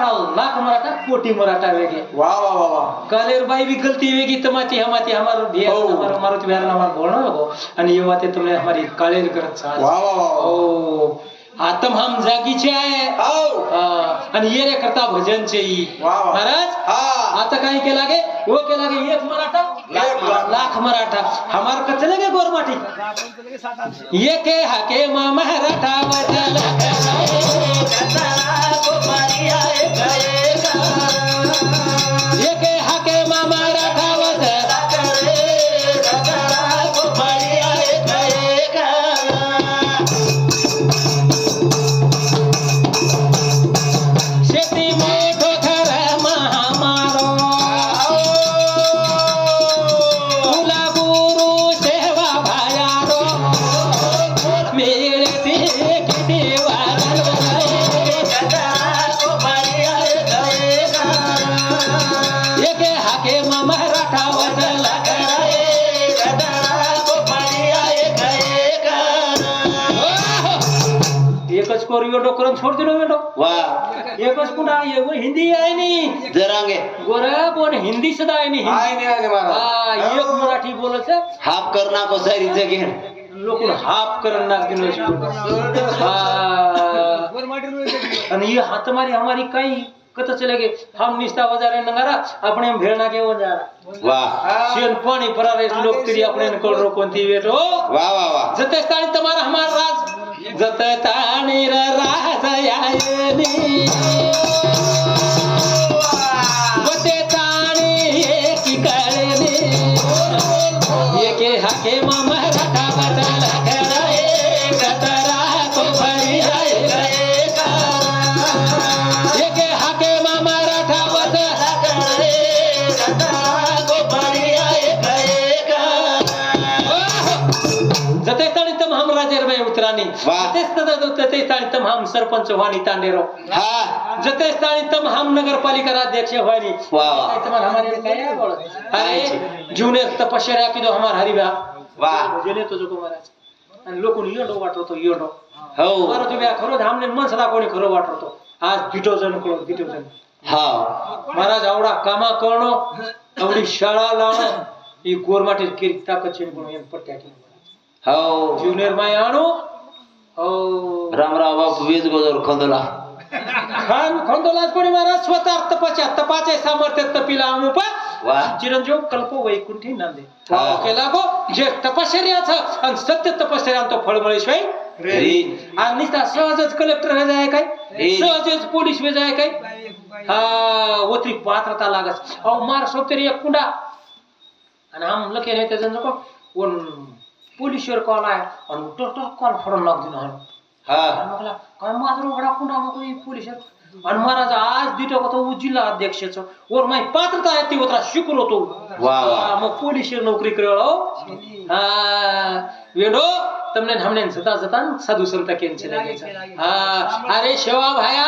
लाख मराठा कोटी मराठा वेगे वा वा वा वा. कालेर बाई भी गलती वेगी तमाती हमाती हमारो ढेर हो. हमारो मारुति बिहार हमार बोलना लगो आणि ये बातें तुमने हमारी कालेर करत साथ वा वा वा ओ आतम हम जागीचे आहे. हो. हा, आणि ये रे करता ई वा वा. महाराज? हा. आता काय केला गे? वो केला गे एक मराठा एक मराठा. लाख मराठा. हमार कचले गे गोरमाटी ये के हाके मा मराठा वचला ये एकच कोर यो डोकरन छोड दिलो बेटो वा एकच आहे वो हिंदी आहे नी जरांगे गोरा पण हिंदी सुद्धा आहे नी आहे नाही आहे हा, महाराज एक मराठी बोलत हाफ करना को सारी जगह लोक हाफ करण नाग आणि ये हाथ मारी हमारी कहीं कत चले गए। हम निस्ता वजारे नंगारा अपने हम भेड़ना के वजारा वाह। शेन पाणी परारे लोक तरी अपने कळ रो कोणती वेटो वाह वाह वाह। जते स्थानी तुम्हारा हमार राज जत ताणीर र यायनी जते स्थानी तम हम सरपंच वाणी तांडेरो. हाँ. जते स्थानी तम हम नगरपालिका अध्यक्ष वाणी. वाह. तुम्हारा हमारे अरे दो हरिबा. वाह भजने तो जो महाराज आणि लोकून येडो वाटतो येडो. हो. बरं तुम्ही खरो धामने मन सदा कोणी खरं वाटतो आज कळो दिटो जण. हाँ. महाराज आवडा कामा करणो आवडी शाळा लावणं. ही गोरमाटी ताकद एम पट्ट्या हो. ज्युनियर माय आणू हो. राम राम बापू वीज गोदर खंदोला. खान खंडोलाज कोणी महाराज स्वतः तपाच्या तपाचे सामर्थ्य तपिला अमुप वाह चिरंजीव कल्पो वैकुंठी नांदे. हा. केला गो. जे तपश्चर्याचं आणि सत्य तपश्चर्या तो फळमळेशिवाय री. आणि नुसता सहजच कलेक्टर हे जाय काय. सहजच पोलीस वे जाय काय? हा ओत्री पात्रता लागस. अहो मार सोपतरी एक कुंडा. आणि आम लके नाही त्याचं नको. कोण पोलिसवर कॉल आहे आणि तो कॉल फोडून लाग दिला हा म्हटलं काय माझा उघडा कुणा मग पोलीस आणि महाराज आज दिटो होता जिल्हा अध्यक्षाचं वर माही पात्रता आहे ते होता शुक्र होतो मग पोलीस नोकरी करळो वेडो तमने हमने सता जता साधू संत केंचे हा अरे शेवा भाया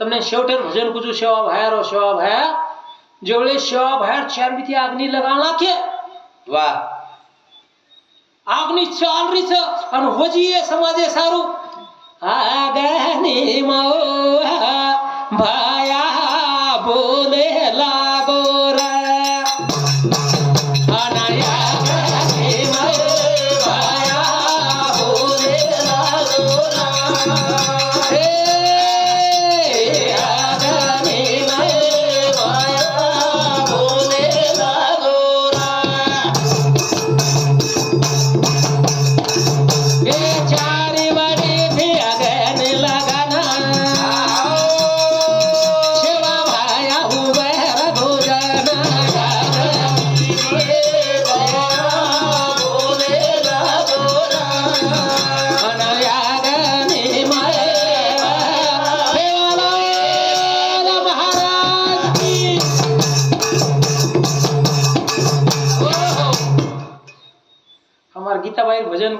तमने शेवटेर भजन कुजू शेवा भाया रो शेवा भाया जेवढे शेवा भाया चार बिती अग्नी लगाना के वाह आग्नी चाल रीच आणि होजीये समाजे सारू आगनी मौहा भाया बोले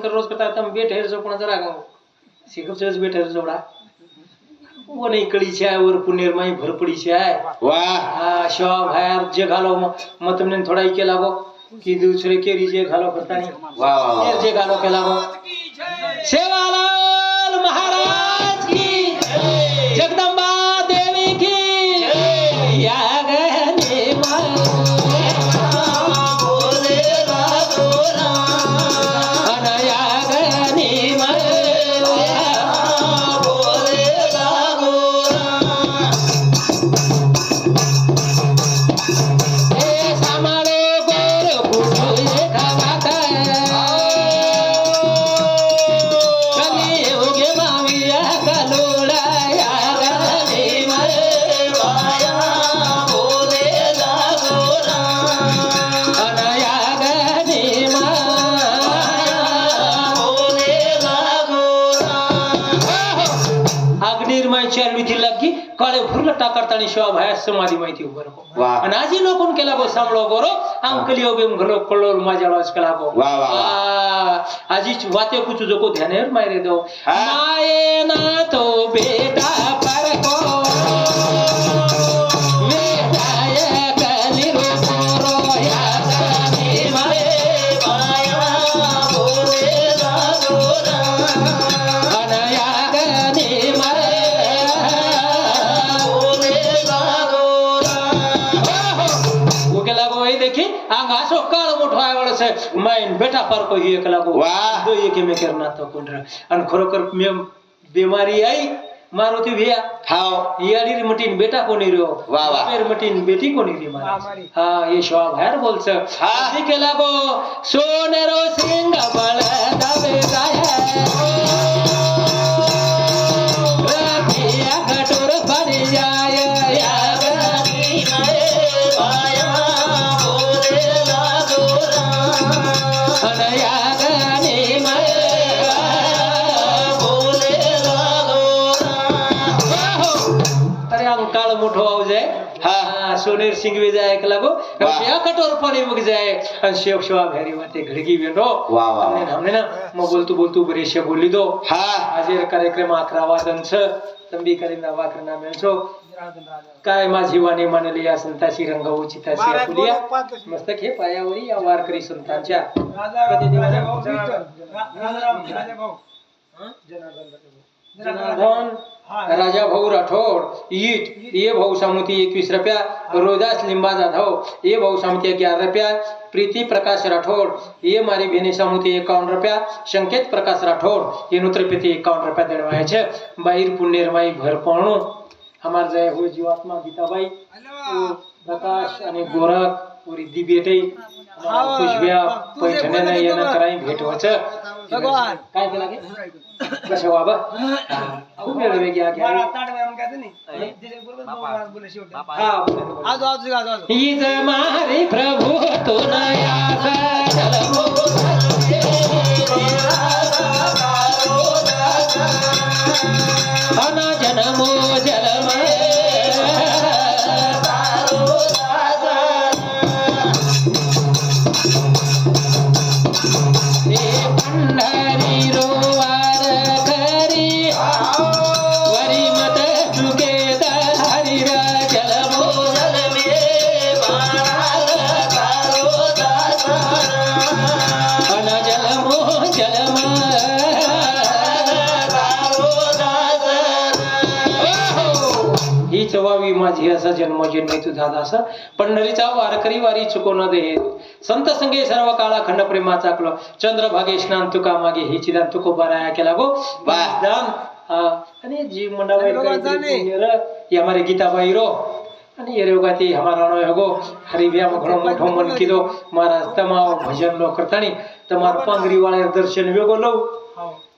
कर रोज करता तम बेट हेर जो पण जरा गाव शिकप चेस बेट हेर जोडा वो नाही कळीची आहे वर पुणेर माई भरपडीची आहे. वाह हा शिवा बाहेर जे घालो. मग तुमने थोडा इके लागो की दुसरे केरी जे घालो करता नाही वाह वाह वाह जे घालो के लागो सेवालाल કાળે ભૂરલા ટાકરતાની શિવા ભાયા સમાધિ માહિતી ઉભો રહો વાહ. અને આજે લોકો કેલા ગો સાંભળો ગોરો આમ કલિયો બેમ ગલો કલો માજાળો કલા ગો વાહ, વાહ, વાહ. આ, આજે જ વાતે પૂછું જો કો ધ્યાને મારી દો હા. માએ ના તો બેટા माईन बेटा फारको ही एक लागो वाह दो एक में करना तो आणि खरोखर मे बिमारी आई मारुती भैया हाव याडीर मटीन बेटा कोणी रो वा वा फेर मटीन बेटी कोणी री मारी हा ये शवा बाहेर बोलच हा केला गो सोनेरो सिंग बळ दावे जाय મોટો આવજે હા. હા સોનેર સિંગ વે જાય એક લાગો વાહ. ત્યાં કટોર પાણી મૂકી જાય અને શેવ શેવા ભેરી વાતે ઘડગી બેઠો વાહ, વાહ, અમને હમને ના મો બોલતું બોલતું બરે છે બોલી દો હા આજે કાર્યક્રમ આખરા વાદન છે તંબી કરીને વાકર ના મેં છો કાય માં જીવાની મને લિયા સંતાસી રંગ ઉચિતા છે ફુલિયા મસ્ત ખે પાયા વરી આ વાર राजा भाऊ राठोड ईट ये भाऊ सामुती एकवीस रुपया रोदास लिंबा जाधव ये भाऊ सामुती ग्यारह रुपया प्रीति प्रकाश राठौर ये मारी बहनी सामुती एकावन रुपया संकेत प्रकाश राठौर ये नूत्र प्रीति एकावन रुपया दड़वाया छे. बाहर पुण्यरमाई भरपणू हमार जय हो जीवात्मा गीताबाई. प्रकाश અને ગોરખ રિદ્ધિ બેટે ખુશભ્યા પૈઠને ને એના કરાઈ ભેટ વચ્ચે कहाँ કાઈ लगे कशा बाबा खूप वेळ वेळ घ्या घ्या हा बोला. प्रभू तो नया जनमो जलमा माझी असा जन्मजन्मी तुझा दासा पंढरीचा वारकरी वारी चुकवण दे. संत संगे सर्व काळा खंड प्रेमाचा आकलो चंद्र भागेश नाम तुका मागे हे चिदान तू खूप बराया केला गो. बास दान आणि जी मंडाबाई हमारे गीताबाई रो. आणि येरेवगाती हमारा नो हगो हरी व्याम घणो मोठो मन किलो महाराज तमाव भजन लो करतानी. तमार पांगरी वाळे दर्शन वेगो लो.